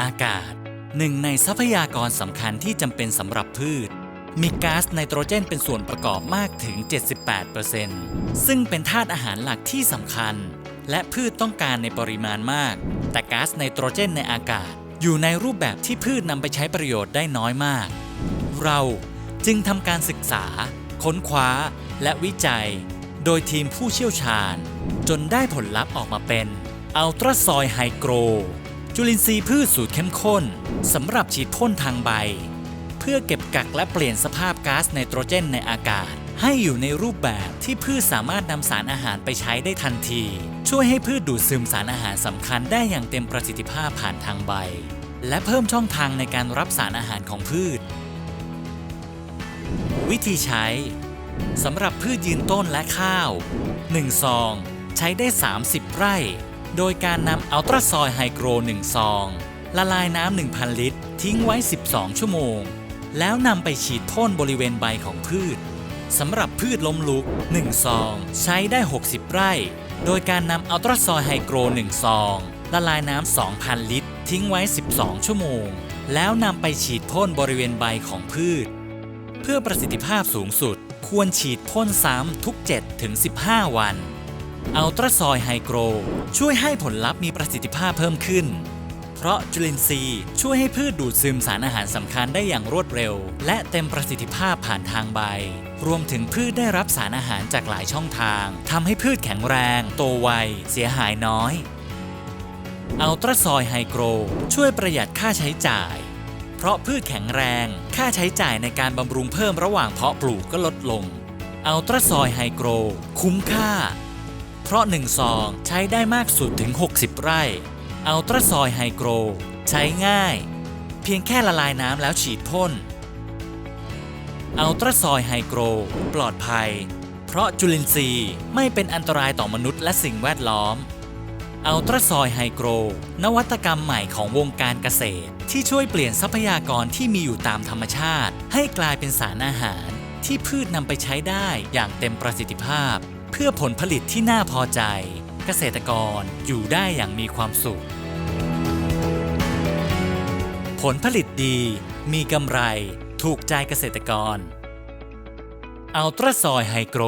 อากาศ หนึ่งในทรัพยากรสำคัญที่จำเป็นสำหรับพืช มีก๊าซไนโตรเจนเป็นส่วนประกอบมากถึง 78%ซึ่งเป็นธาตุอาหารหลักที่สำคัญ และพืชต้องการในปริมาณมาก แต่ก๊าซไนโตรเจนในอากาศ อยู่ในรูปแบบที่พืชนำไปใช้ประโยชน์ได้น้อยมาก เราจึงทำการศึกษา ค้นคว้า และวิจัย โดยทีมผู้เชี่ยวชาญ จนได้ผลลัพธ์ออกมาเป็นอัลตราซอยไฮโกร จุลินทรีย์พืชสูตรเข้มข้นสำหรับฉีดพ่นทางใบ เพื่อเก็บกักและเปลี่ยนสภาพก๊าซไนโตรเจนในอากาศ ให้อยู่ในรูปแบบที่พืชสามารถนำสารอาหารไปใช้ได้ทันที ช่วยให้พืชดูดซึมสารอาหารสำคัญได้อย่างเต็มประสิทธิภาพผ่านทางใบ และเพิ่มช่องทางในการรับสารอาหารของพืช วิธีใช้สำหรับพืชยืนต้นและข้าว 1 ซอง ใช้ได้ 30 ไร่ โดยการนำอัลตราซอยไฮโกร1ซอง ละลายน้ำ 1,000 ลิตร ทิ้งไว้ 12 ชั่วโมง แล้วนำไปฉีดพ่นบริเวณใบของพืชสำหรับพืชล้มลุก 1 ซอง ใช้ได้ 60 ไร่ โดยการนำอัลตราซอยไฮโกร1ซอง ละลายน้ำ 2,000 ลิตร ทิ้งไว้ 12 ชั่วโมง แล้วนำไปฉีดพ่นบริเวณใบของพืช เพื่อประสิทธิภาพสูงสุด ควรฉีดพ่นซ้ำทุก 7-15 วัน อัลตราซอยไฮโกรช่วยให้ผลลัพธ์มีประสิทธิภาพเพิ่มขึ้น เพราะจุลินทรีย์ช่วยให้พืชดูดซึมสารอาหารสำคัญได้อย่างรวดเร็ว และเต็มประสิทธิภาพผ่านทางใบ รวมถึงพืชได้รับสารอาหารจากหลายช่องทางทำให้พืชแข็งแรง โตไว เสียหายน้อยอัลตราซอยไฮโกรช่วยประหยัดค่าใช้จ่าย เพราะพืชแข็งแรง ค่าใช้จ่ายในการบำรุงเพิ่มระหว่างเพาะปลูกก็ลดลงอัลตราซอยไฮโกรคุ้มค่า เพราะ1ซองใช้ได้มากสุดถึง 60 ไร่ อัลตราซอยไฮโกร ใช้ง่าย เพียงแค่ละลายน้ำแล้วฉีดพ่น อัลตราซอยไฮโกร ปลอดภัย เพราะจุลินทรีย์ไม่เป็นอันตรายต่อมนุษย์และสิ่งแวดล้อม อัลตราซอยไฮโกร นวัตกรรมใหม่ของวงการเกษตร ที่ช่วยเปลี่ยนทรัพยากรที่มีอยู่ตามธรรมชาติ ให้กลายเป็นสารอาหาร ที่พืชนำไปใช้ได้อย่างเต็มประสิทธิภาพ เพื่อผลผลิตที่น่าพอใจ เกษตรกรอยู่ได้อย่างมีความสุข ผลผลิตดี มีกำไร ถูกใจเกษตรกรอัลตราซอยไฮโกร